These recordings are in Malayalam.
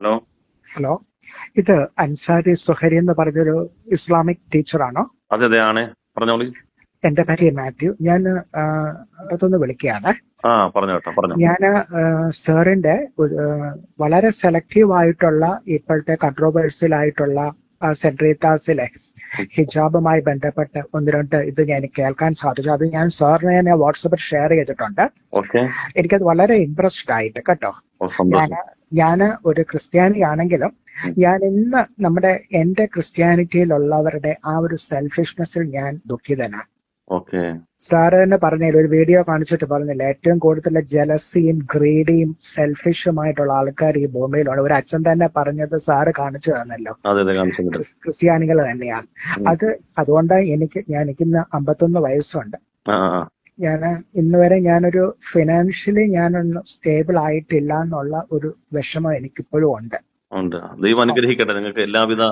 ഹലോ ഹലോ ഇത് അൻസാരി സുഹരി എന്ന് പറഞ്ഞൊരു ഇസ്ലാമിക് ടീച്ചറാണോ. അതെ അതെ ആണ് പറഞ്ഞോളൂ. എന്റെ പേര് മാത്യു. ഞാൻ അടുത്തൊന്ന് വിളിക്കുകയാണ്. ആ പറഞ്ഞു കേട്ടോ പറഞ്ഞു. ഞാൻ സാറിന്റെ വളരെ സെലക്റ്റീവ് ആയിട്ടുള്ള ഇപ്പോഴത്തെ കൺട്രോവേഴ്സിലായിട്ടുള്ള ആയിട്ടുള്ള സെൻട്രീത്താസിലെ ഹിജാബുമായി ബന്ധപ്പെട്ട് ഒന്ന് രണ്ട് ഇത് ഞാൻ കേൾക്കാൻ സാധിച്ചു. അത് ഞാൻ സാറിനെ ഞാൻ വാട്സപ്പിൽ ഷെയർ ചെയ്തിട്ടുണ്ട്. എനിക്കത് വളരെ ഇൻട്രസ്റ്റഡ് ആയിട്ട് കേട്ടോ. ഞാൻ ഒരു ക്രിസ്ത്യാനിയാണെങ്കിലും ഞാൻ ഇന്ന് നമ്മുടെ എന്റെ ക്രിസ്ത്യാനിറ്റിയിലുള്ളവരുടെ ആ ഒരു സെൽഫിഷ്നെസ്സിൽ ഞാൻ ദുഃഖിതനാണ്. സാറ് തന്നെ പറഞ്ഞില്ല ഒരു വീഡിയോ കാണിച്ചിട്ട് പറഞ്ഞില്ല. ഏറ്റവും കൂടുതൽ ജലസിയും ഗ്രീഡിയും സെൽഫിഷുമായിട്ടുള്ള ആൾക്കാർ ഈ ഭൂമിയിലുണ്ട്. ഒരു അച്ഛൻ തന്നെ പറഞ്ഞത് സാറ് കാണിച്ചു തന്നല്ലോ. ക്രിസ്ത്യാനികൾ തന്നെയാണ്. അത് അതുകൊണ്ടാണ് എനിക്ക് ഞാൻ എനിക്കിന്ന് അമ്പത്തൊന്ന് വയസ്സുണ്ട്. ഞാൻ ഇന്ന് വരെ ഞാനൊരു ഫിനാൻഷ്യലി ഞാനൊന്ന് സ്റ്റേബിൾ ആയിട്ടില്ല എന്നുള്ള ഒരു വിഷമം എനിക്കിപ്പോഴും ഉണ്ട്. ഉണ്ട് ദൈവം അനുഗ്രഹിക്കട്ടെ നിങ്ങൾക്ക് എല്ലാവിധ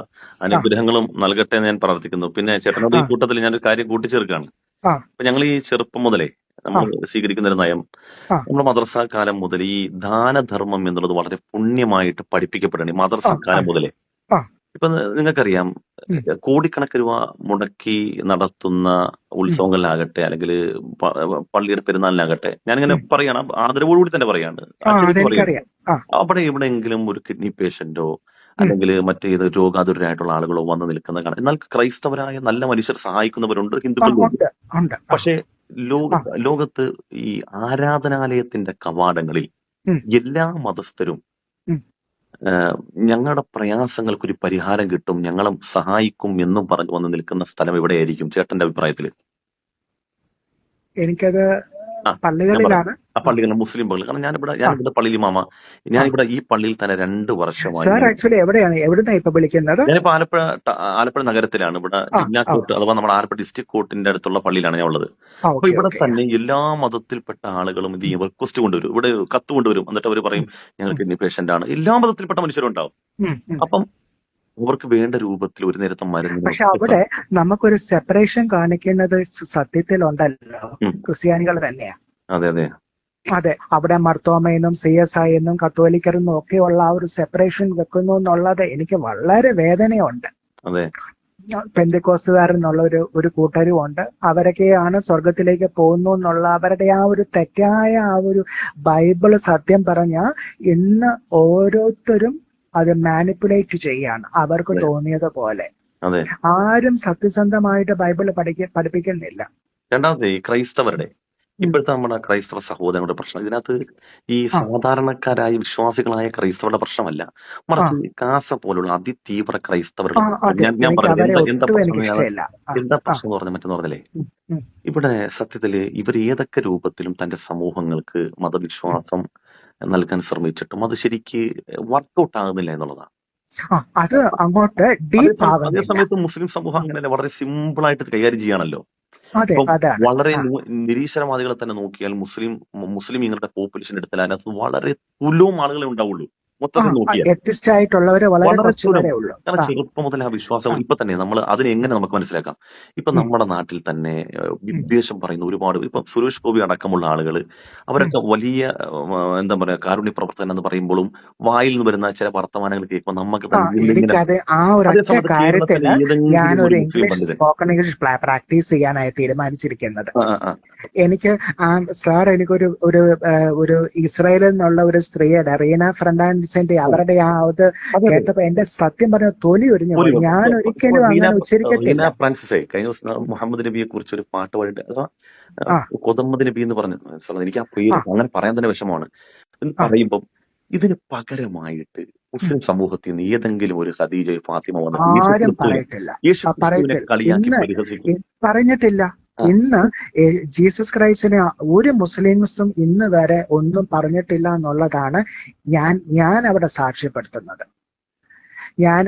അനുഗ്രഹങ്ങളും നൽകട്ടെ എന്ന് ഞാൻ പ്രാർത്ഥിക്കുന്നു പിന്നെ ചേട്ടനോട് ഈ ആ. കൂട്ടത്തിൽ ഞാനൊരു കാര്യം കൂട്ടിച്ചേർക്കാണ് ആ. അപ്പൊ ഞങ്ങൾ ഈ ചെറുപ്പം മുതലേ നമ്മൾ സ്വീകരിക്കുന്ന ഒരു നയം ആ. നമ്മുടെ മദ്രസ കാലം മുതൽ ഈ ദാനധർമ്മം എന്നുള്ളത് വളരെ പുണ്യമായിട്ട് പഠിപ്പിക്കപ്പെടണം ഈ മദ്രസ ആ. കാലം മുതലേ ആ. ഇപ്പൊ നിങ്ങൾക്കറിയാം. കോടിക്കണക്കിന് രൂപ മുടക്കി നടത്തുന്ന ഉത്സവങ്ങളിലാകട്ടെ അല്ലെങ്കിൽ പള്ളിയുടെ പെരുന്നാളിലാകട്ടെ ഞാനിങ്ങനെ. പറയാണ് ആദരവോടുകൂടി തന്നെ പറയാണ്. അവിടെ എവിടെയെങ്കിലും ഒരു കിഡ്നി പേഷ്യന്റോ അല്ലെങ്കിൽ മറ്റേത് രോഗാതുരായിട്ടുള്ള ആളുകളോ വന്ന് നിൽക്കുന്ന കാണാം. എന്നാൽ ക്രൈസ്തവരായ നല്ല മനുഷ്യർ സഹായിക്കുന്നവരുണ്ട് ഹിന്ദുക്കളുണ്ട് പക്ഷെ ലോക ലോകത്ത് ഈ ആരാധനാലയത്തിന്റെ കവാടങ്ങളിൽ എല്ലാ മതസ്ഥരും ഞങ്ങളുടെ പ്രയാസങ്ങൾക്ക് ഒരു പരിഹാരം കിട്ടും ഞങ്ങളെ സഹായിക്കും എന്നും പറഞ്ഞു വന്ന് നിൽക്കുന്ന സ്ഥലം എവിടെയായിരിക്കും? ചേട്ടന്റെ അഭിപ്രായത്തിൽ എനിക്കത് പള്ളികളിലാണ്. ആ പള്ളികളിൽ മുസ്ലിം പള്ളികൾ കാരണം ഞാനിവിടെ ഞാനിവിടെ പള്ളിയിൽ മാമ. ഞാനിവിടെ ഈ പള്ളിയിൽ തന്നെ രണ്ട് വർഷമായി സാർ ആക്ച്വലി എവിടെയാണ്? എവിടുന്നാ ഇപ്പൊ വിളിക്കുന്നത്? ഞാനിപ്പോ ആലപ്പുഴ ആലപ്പുഴ നഗരത്തിലാണ്. ഇവിടെ ജില്ലാ കോർട്ട് അഥവാ നമ്മുടെ ആലപ്പുഴ ഡിസ്ട്രിക്ട് കോർട്ടിന്റെ അടുത്തുള്ള പള്ളിയിലാണ് ഞാൻ ഉള്ളത്. അപ്പൊ ഇവിടെ തന്നെ എല്ലാ മതത്തിൽപ്പെട്ട ആളുകളും ഇത് റിക്വസ്റ്റ് കൊണ്ടുവരും. ഇവിടെ കത്ത് കൊണ്ടുവരും. എന്നിട്ട് അവർ പറയും ഞങ്ങൾ കിഡ്നി പേഷ്യന്റ് ആണ്. എല്ലാ മതത്തിൽപ്പെട്ട മനുഷ്യരും ഉണ്ടാവും. അപ്പം അവർക്ക് വേണ്ട രൂപത്തിൽ ഒരു നേരത്തെ മരുന്ന് പക്ഷെ അവിടെ നമുക്കൊരു സെപ്പറേഷൻ കാണിക്കുന്നത് സത്യത്തിൽ ഉണ്ടല്ലോ ക്രിസ്ത്യാനികൾ തന്നെയാ. അതെ അതെ. അതെ അവിടെ മർത്തോമയെന്നും സി എസ് ഐ എന്നും കത്തോലിക്കരെന്നും ഒക്കെയുള്ള ആ ഒരു സെപ്പറേഷൻ വെക്കുന്നു എന്നുള്ളത് എനിക്ക് വളരെ വേദനയുണ്ട്. അതെ. പെന്തിക്കോസ്തുകാരെന്നുള്ള ഒരു ഒരു കൂട്ടരും ഉണ്ട്. അവരൊക്കെയാണ് സ്വർഗത്തിലേക്ക് പോകുന്നു എന്നുള്ള അവരുടെ ആ ഒരു തെറ്റായ ആ ഒരു ബൈബിൾ സത്യം പറഞ്ഞ ഇന്ന് ഓരോരുത്തരും അത് മാനിപ്പുലേറ്റ് ചെയ്യാണ്. അവർക്ക്. തോന്നിയത് പോലെ. ആരും സത്യസന്ധമായിട്ട് ബൈബിൾ പഠിക്ക പഠിപ്പിക്കുന്നില്ല. രണ്ടാമത്തെ ക്രൈസ്തവരുടെ ഇപ്പോഴത്തെ നമ്മുടെ ക്രൈസ്തവ സഹോദരങ്ങളുടെ പ്രശ്നം. ഇതിനകത്ത് ഈ ആ. സാധാരണക്കാരായ വിശ്വാസികളായ ക്രൈസ്തവരുടെ പ്രശ്നമല്ല. മറിച്ച് കാസ പോലുള്ള അതിതീവ്ര ക്രൈസ്തവരുടെ ആ പ്രശ്നം. അതെ. ഞാൻ ഞാൻ എനിക്ക് പറഞ്ഞത് അവരെ എന്താ എന്താ ഒട്ടും പ്രശ്നം? എനിക്ക് എന്ന് ഞാൻ- ഇഷ്ടമില്ല. ആ, എന്താ ആ, പ്രശ്നം എന്ന് പറഞ്ഞാൽ മറ്റെന്ന് പറഞ്ഞാലേ ഉം, ഉം. ഇവിടെ സത്യത്തിൽ ഇവർ ഏതൊക്കെ രൂപത്തിലും തന്റെ സമൂഹങ്ങൾക്ക് മതവിശ്വാസം നൽകാൻ ശ്രമിച്ചിട്ടും അത് ശരിക്ക് വർക്കൗട്ട് ആകുന്നില്ല എന്നുള്ളതാണ്. ആ, അത് അങ്ങോട്ട് ഡീപ്പ് അതേസമയം- ആകുന്നില്ല അതേസമയത്ത് മുസ്ലിം സമൂഹം അങ്ങനെ വളരെ സിമ്പിൾ ആയിട്ട് കൈകാര്യം ചെയ്യാണല്ലോ വളരെ നിരീശ്വരവാദികളെ തന്നെ നോക്കിയാൽ മുസ്ലിം മുസ്ലിം ഇങ്ങനത്തെ പോപ്പുലേഷൻ എടുത്താൽ അതിനകത്ത് വളരെ തുലവും ആളുകളെ ഉണ്ടാവുള്ളൂ. മൊത്തത്തിൽ ആയിട്ടുള്ളവരെ വളരെ ചെറുപ്പം മുതൽ ആ വിശ്വാസം ഇപ്പൊ തന്നെ നമ്മൾ അതിനെ എങ്ങനെ നമുക്ക് മനസ്സിലാക്കാം? ഇപ്പൊ നമ്മുടെ നാട്ടിൽ തന്നെ വിദ്വേഷം പറയുന്ന ഒരുപാട് ഇപ്പൊ സുരേഷ് ഗോപി അടക്കമുള്ള ആളുകൾ അവരൊക്കെ വലിയ എന്താ പറയാ കാരുണ്യ പ്രവർത്തനം എന്ന് പറയുമ്പോഴും വായിൽ നിന്ന് വരുന്ന ചില വർത്തമാനങ്ങൾ കേൾക്കുമ്പോൾ നമുക്ക് ഞാനൊരു ഇംഗ്ലീഷ് സ്പോക്കൺ ഇംഗ്ലീഷ് പ്രാക്ടീസ് ചെയ്യാനായി തീരുമാനിച്ചിരിക്കുന്നത്. എനിക്ക് ആ സാർ എനിക്കൊരു ഒരു ഒരു ഇസ്രായേലിൽ നിന്നുള്ള ഒരു സ്ത്രീയുടെ റീന ഫെർണാണ്ടസിന്റെ അവരുടെ ആ ഇത് അതെ. കേട്ടപ്പോ എന്റെ സത്യം പറഞ്ഞ തൊലി ഒരിഞ്ഞു ഒരു ഞാൻ ഒരിക്കലും അങ്ങനെ ഉച്ചരിക്കത്തില്ല ഫ്രാൻസിസേ കഴിഞ്ഞ ദിവസം മുഹമ്മദ് നബിയെ കുറിച്ച് ഒരു പാട്ട് പാടിയിട്ട്. കൊതമ്മദ് നബി എന്ന് പറഞ്ഞു എനിക്ക് ആ പേര്. അങ്ങനെ പറയാൻ തന്നെ വിഷമമാണ് പറയുമ്പോ ഇതിന് പകരമായിട്ട് മുസ്ലിം സമൂഹത്തിൽ നിന്ന് ഏതെങ്കിലും ഒരു ഖദീജ ഫാത്തിമ വന്ന്. കളിയാക്കി പറഞ്ഞിട്ടില്ല. ഇന്ന് ജീസസ് ക്രൈസ്റ്റിനെ ഒരു മുസ്ലിംസും ഇന്ന് വരെ ഒന്നും പറഞ്ഞിട്ടില്ല എന്നുള്ളതാണ് ഞാൻ ഞാൻ അവിടെ സാക്ഷ്യപ്പെടുത്തുന്നത്. ഞാൻ